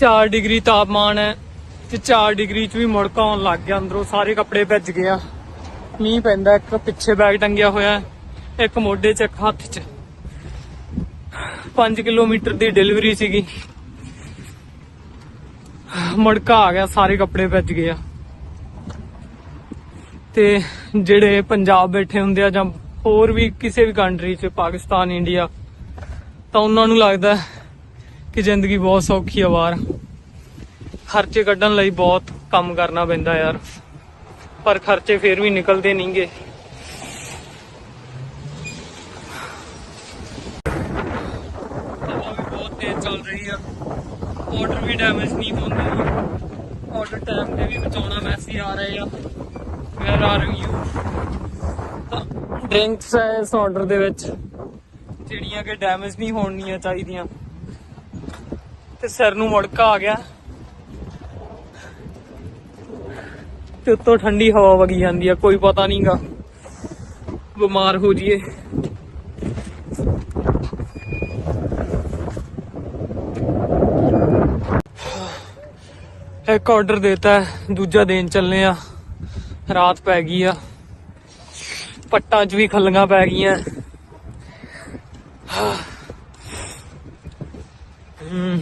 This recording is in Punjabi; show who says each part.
Speaker 1: 4 ਡਿਗਰੀ ਤਾਪਮਾਨ ਹੈ ਤੇ 4 ਡਿਗਰੀ ਚ ਵੀ ਮੁੜਕਾ ਆਉਣ ਲੱਗ ਗਿਆ, ਅੰਦਰੋਂ ਸਾਰੇ ਕੱਪੜੇ ਭਿੱਜ ਗਏ ਆ। ਮੀਂਹ ਪੈਂਦਾ, ਇੱਕ ਪਿੱਛੇ ਬੈਗ ਟੰਗਿਆ ਹੋਇਆ ਇੱਕ ਮੋਢੇ 'ਚ, ਇੱਕ ਹੱਥ 'ਚ। 5 ਕਿਲੋਮੀਟਰ ਦੀ ਡਿਲੀਵਰੀ ਸੀਗੀ। ਮੜਕਾ ਆ ਗਿਆ, ਸਾਰੇ ਕੱਪੜੇ ਭਿੱਜ ਗਏ ਆ। ਤੇ ਜਿਹੜੇ ਪੰਜਾਬ ਬੈਠੇ ਹੁੰਦੇ ਆ ਜਾਂ ਹੋਰ ਵੀ ਕਿਸੇ ਵੀ ਕੰਟਰੀ 'ਚ, ਪਾਕਿਸਤਾਨ, ਇੰਡੀਆ, ਤਾਂ ਉਹਨਾਂ ਨੂੰ ਲੱਗਦਾ ਕਿ ਜ਼ਿੰਦਗੀ ਬਹੁਤ ਸੌਖੀ ਆ ਬਾਹਰ। ਖਰਚੇ ਕੱਢਣ ਲਈ ਬਹੁਤ ਕੰਮ ਕਰਨਾ ਪੈਂਦਾ ਯਾਰ। ਪਰ ਖਰਚੇ ਫੇਰ ਵੀ ਨਿਕਲਦੇ ਨਹੀਂਗੇ। ਹਵਾ ਬਹੁਤ ਚੱਲ ਰਹੀ ਆ। ਆਰਡਰ ਵੀ ਡੈਮੇਜ ਨਹੀਂ ਹੁੰਦੇ। ਆਰਡਰ ਟਾਈਮ ਤੇ ਵੀ ਬਚਾਉਣਾ ਮੈਸੇਜ ਆ ਰਹੇ ਆ। ਵੇਅਰ ਆਰ ਯੂ ਡਰਿੰਕਸ ਹੈ ਇਸ ਆਰਡਰ ਦੇ ਵਿੱਚ। ਜਿਹੜੀਆਂ ਕਿ ਡੈਮੇਜ ਨਹੀਂ ਹੋਣੀਆਂ ਚਾਹੀਦੀਆਂ। ਤੇ ਸਿਰ ਨੂੰ ਮੁੜਕਾ ਆ ਗਿਆ। ਤੇ ਉੱਤੋਂ ਠੰਡੀ ਹਵਾ ਵਗੀ ਜਾਂਦੀ ਆ, ਕੋਈ ਪਤਾ ਨਹੀਂਗਾ ਬਿਮਾਰ ਹੋ ਜੀਏ। ਇੱਕ ਆਰਡਰ ਦਿੱਤਾ ਦੂਜਾ ਦੇਣ ਚੱਲਨੇ ਆ। ਰਾਤ ਪੈ ਗਈ ਆ। ਪੱਟਾਂ 'ਚ ਵੀ ਖੱਲੀਆਂ ਪੈ ਗਈਆਂ। ਹੂੰ